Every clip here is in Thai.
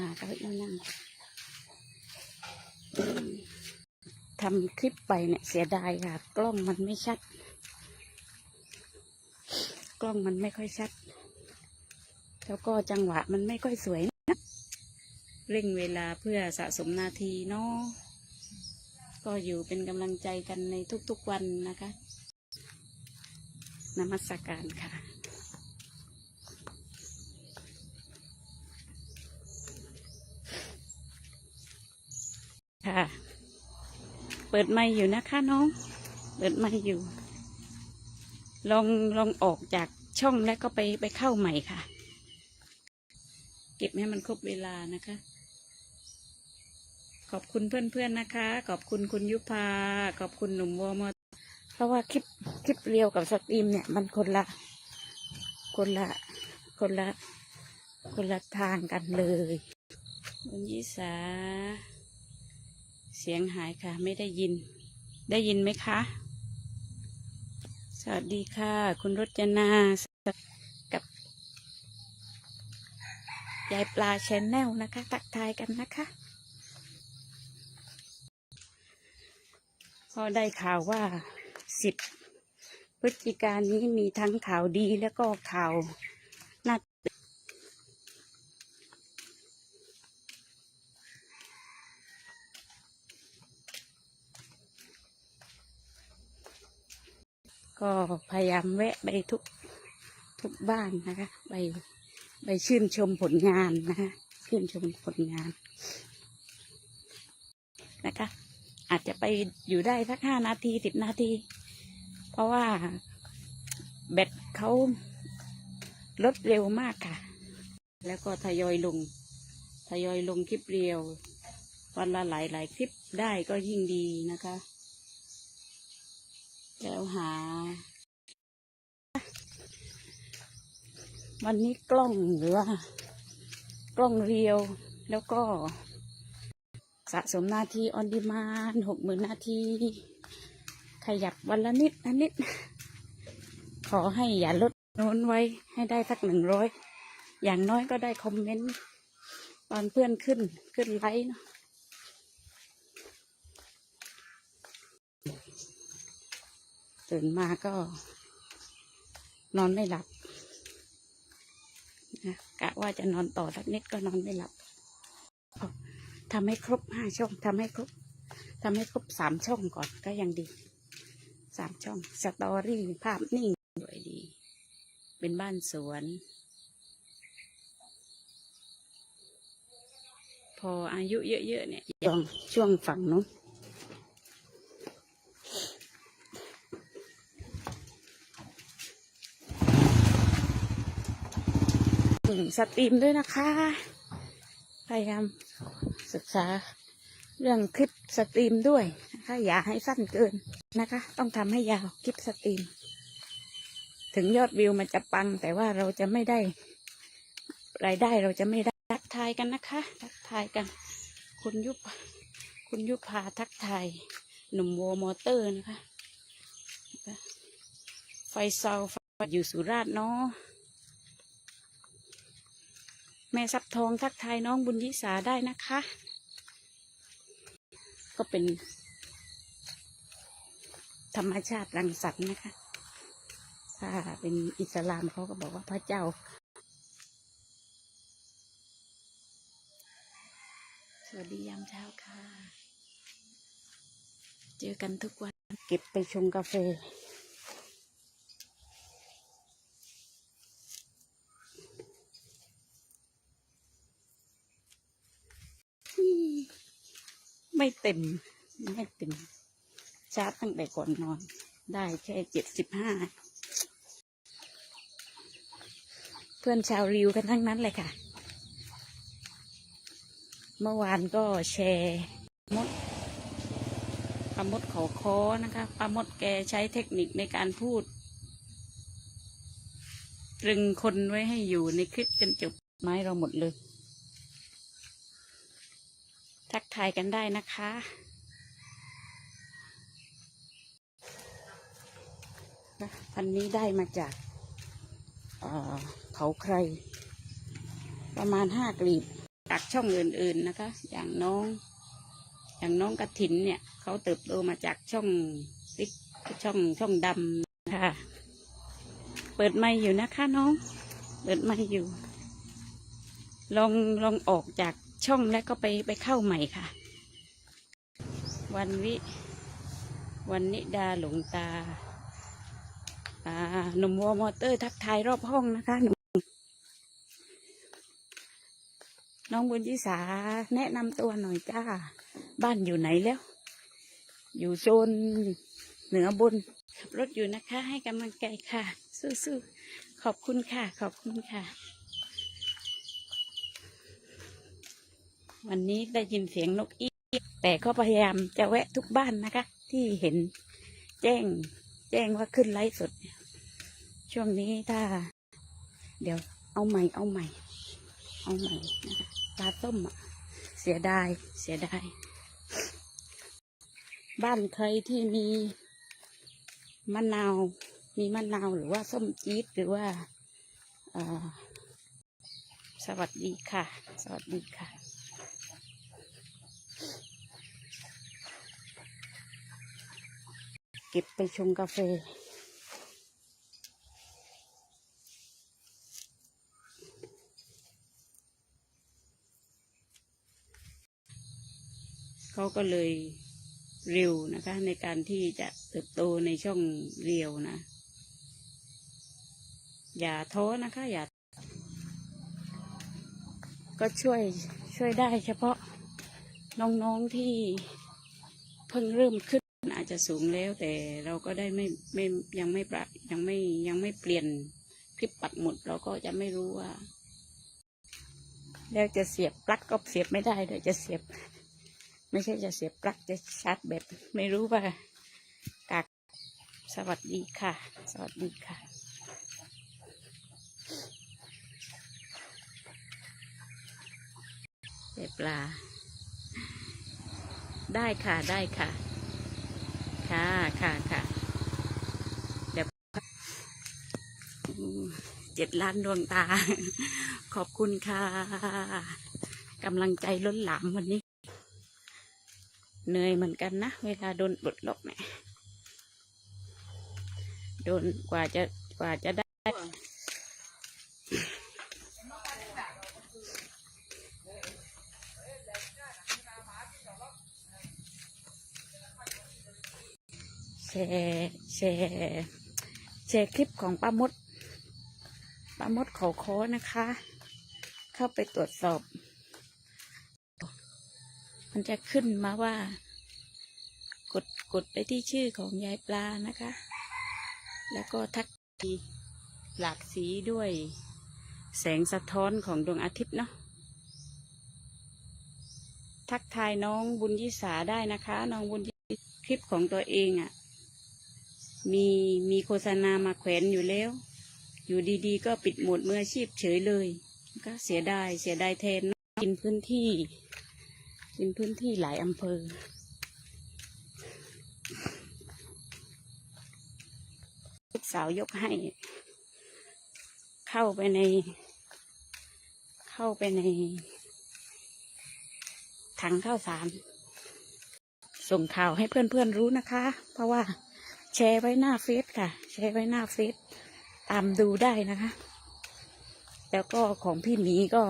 หาเก้าอี้นั่งทำคลิปไปเนี่ยเสียดายค่ะ กล้องมันไม่ชัด กล้องมันไม่ค่อยชัด แล้วก็จังหวะมันไม่ค่อยสวยนะเร่งเวลาเพื่อสะสมนาทีเนาะก็อยู่เป็นกำลังใจกันในทุกๆวันนะคะ นมัสการค่ะ ค่ะ เปิดไมค์อยู่นะคะน้อง เปิดไมค์อยู่ ลองลองออกจากช่องแล้วก็ไปไปเข้าใหม่ค่ะ เก็บให้มันครบเวลานะคะ ขอบคุณเพื่อนๆนะคะ ขอบคุณคุณยุพา ขอบคุณหนุ่มวอมอเพราะว่าคลิปคลิปเรียวกับสตรีมเนี่ยมันคนละ คนละ คนละ คนละทางกันเลยคุณยิสา เสียงหายค่ะ ไม่ได้ยิน ได้ยินไหมคะ สวัสดีค่ะ คุณรจนากับ ยายปลาแชนแนลนะคะ ตักทายกันนะคะ พอได้ข่าวว่าสิบพฤศจิกายนนี้มีทั้งข่าวดีแล้วก็ข่าวน่า ก็พยายามแวะไปทุกทุกบ้านนะคะ ไปไปชื่นชมผลงานนะคะ ชื่นชมผลงานนะคะ อาจจะไปอยู่ได้สักห้านาทีสิบนาที เพราะว่าแบตเขาลดเร็วมากค่ะ แล้วก็ทยอยลง ทยอยลงคลิปเรียว วันละหลายหลายคลิปได้ก็ยิ่งดีนะคะ แล้วหา วันนี้กล้องหรือว่า กล้องเรียว แล้วก็ สะสมนาทีออนดีมานหกหมื่นนาทีขยับวันละนิดนะนิด ขอให้อย่าลดโน้นไว้ให้ได้สักหนึ่งร้อย อย่างน้อยก็ได้คอมเมนต์ ตอนเพื่อนขึ้นขึ้นไลค์เนอะ ตื่นมาก็นอนไม่หลับนะกะว่าจะนอนต่อสักนิดก็นอนไม่หลับทำให้ครบห้าช่องทำให้ครบทำให้ครบสามช่องก่อนก็ยังดีสามช่องสตอรี่ภาพนิ่งสวยดี เป็นบ้านสวน พออายุเยอะๆเนี่ยช่วงช่วงฝั่งนู้น อืมสตรีมด้วยนะคะ พยายามศึกษาเรื่องคลิปสตรีมด้วยนะคะ อย่าให้สั้นเกินนะคะ ต้องทำให้ยาวคลิปสตรีม ถึงยอดวิวมันจะปัง แต่ว่าเราจะไม่ได้ รายได้เราจะไม่ได้ทักทายกันนะคะ ทักทายกัน คุณยุพคุณยุพาทักทายหนุ่มโวมอเตอร์นะคะ ไฟเซาไฟอยู่สุราษฎร์เนาะ แม่ซับทองทักทายน้องบุญยิสาได้นะคะ ก็เป็น ธรรมชาติรังสรรค์นะคะ ถ้าเป็นอิสลามเขาก็บอกว่าพระเจ้า สวัสดียามเช้าค่ะ เจอกันทุกวัน เก็บไปชงกาแฟ ไม่เต็ม ไม่เต็ม ชาร์จตั้งแต่ก่อนนอน ได้แค่เจ็ดสิบห้า เพื่อนชาวริวกันทั้งนั้นเลยค่ะ เมื่อวานก็แชร์มดปลามดเขาคอนะคะปลามดแกใช้เทคนิคในการพูดตรึงคนไว้ให้อยู่ในคลิปจนจบไม้เราหมดเลย ทักทายกันได้นะคะ พันนี้ได้มาจากเอ่อเขาใคร ประมาณห้ากลีบจากช่องอื่นๆนะคะ อย่างน้อง อย่างน้องกระถินเนี่ยเขาเติบโตมาจากช่องติ๊กช่องช่องดำค่ะ เปิดไม่อยู่นะคะน้อง เปิดไม่อยู่ ลองลองออกจาก ช่องแล้วก็ไปไปเข้าใหม่ค่ะ วันวิ วันนิดาหลงตาอ่าหนุ่มวอมอเตอร์ทักทายรอบห้องนะคะหนุ่มน้องบุญยิสาแนะนำตัวหน่อยจ้า บ้านอยู่ไหนแล้ว อยู่โซนเหนือบนขับรถอยู่นะคะ ให้กำลังใจค่ะ สู้ๆขอบคุณค่ะ ขอบคุณค่ะ วันนี้ได้ยินเสียงนกอี้แต่ก็พยายามจะแวะทุกบ้านนะคะ ที่เห็นแจ้งแจ้งว่าขึ้นไลฟ์สด ช่วงนี้ถ้า เดี๋ยวเอาใหม่เอาใหม่ เอาใหม่นะคะปลาส้มอะเสียดายเสียดายบ้านใครที่มีมะนาว มีมะนาวหรือว่าส้มจี๊ดหรือว่าสวัสดีค่ะ สวัสดีค่ะ เก็บไปชงกาแฟ เขาก็เลยเร็วนะคะ ในการที่จะเติบโตในช่องเรียวนะ อย่าท้อนะคะ อย่า ก็ช่วยช่วยได้เฉพาะน้องๆที่เพิ่งเริ่มขึ้น จะสูงแล้ว แต่เราก็ได้ไม่ไม่ยังไม่ปรับยังไม่ยังไม่เปลี่ยนคลิปปักหมุดเราก็จะไม่รู้ว่า แล้วจะเสียบปลั๊กก็เสียบไม่ได้เลยจะเสียบ ไม่ใช่จะเสียบปลั๊กจะชาร์จแบตไม่รู้ว่ากากสวัสดีค่ะ สวัสดีค่ะเจ็บปลาได้ค่ะ ได้ค่ะ ค่ะค่ะค่ะเดี๋ยวเจ็ดล้านดวงตา ขอบคุณค่ะกำลังใจล้นหลามวันนี้เหนื่อยเหมือนกันนะ เวลาโดนปลดล็อกเนี่ยโดนกว่าจะกว่าจะได้ แช ร์แชร์แชร์คลิปของป้ามดป้ามดเขาโคอนะคะ เข้าไปตรวจสอบ มันจะขึ้นมาว่า กดกดไปที่ชื่อของยายปลานะคะ แล้วก็ทักทีหลากสีด้วย แสงสะท้อนของดวงอาทิตย์เนาะทักทายน้องบุญยิสาได้นะคะ น้องบุญยิคลิปของตัวเองอะ่ะ มีมีโฆษณามาแขวนอยู่แล้ว อยู่ดีๆ ก็ปิดหมดเมืออชีพเฉยเลยก็เสียดายเสียดายแทนนะกินพื้นที่ กินพื้นที่หลายอำเภอ ลูกสาวยกให้ เข้าไปใน เข้าไปใน ถังข้าวสาร ส่งข่าวให้เพื่อนๆรู้นะคะ เพราะว่า แชร์ไว้หน้าเฟซค่ะ แชร์ไว้หน้าเฟซตามดูได้นะคะ แล้วก็ของพี่หมีก็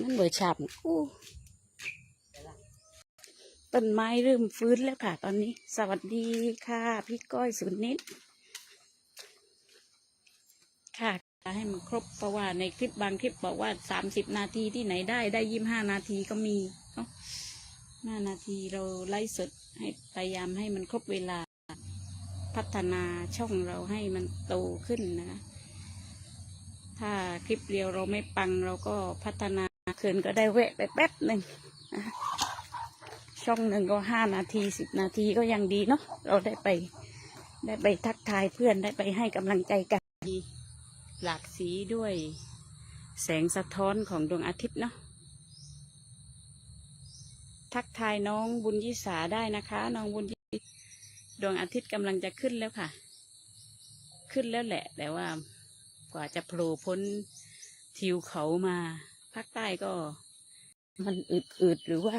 นั่นเบอร์ฉ่ำอู้ต้นไม้เริ่มฟื้นแล้วค่ะ ตอนนี้ สวัสดีค่ะ พี่ก้อยสุนิด ค่ะ ให้มันครบเพราะว่าในคลิปบางคลิปบอกว่าสามสิบนาทีที่ไหนได้ได้ยี่ห้านาทีก็มีเนาะห้านาทีเราไล่สดให้พยายามให้มันครบเวลา พัฒนาช่องเราให้มันโตขึ้นนะคะถ้าคลิปเดียวเราไม่ปังเราก็พัฒนาเขินก็ได้แวะไปแป๊บหนึ่งช่องหนึ่งก็ห้านาทีสิบนาทีก็ยังดีเนาะเราได้ไป ได้ไปทักทายเพื่อนได้ไปให้กำลังใจกันดี หลากสีด้วย แสงสะท้อนของดวงอาทิตย์เนาะทักทายน้องบุญยิสาได้นะคะ น้องบุญยิดวงอาทิตย์กำลังจะขึ้นแล้วค่ะ ขึ้นแล้วแหละ แต่ว่ากว่าจะโผล่พ้นทิวเขามาภาคใต้ก็ มันอืดๆหรือว่า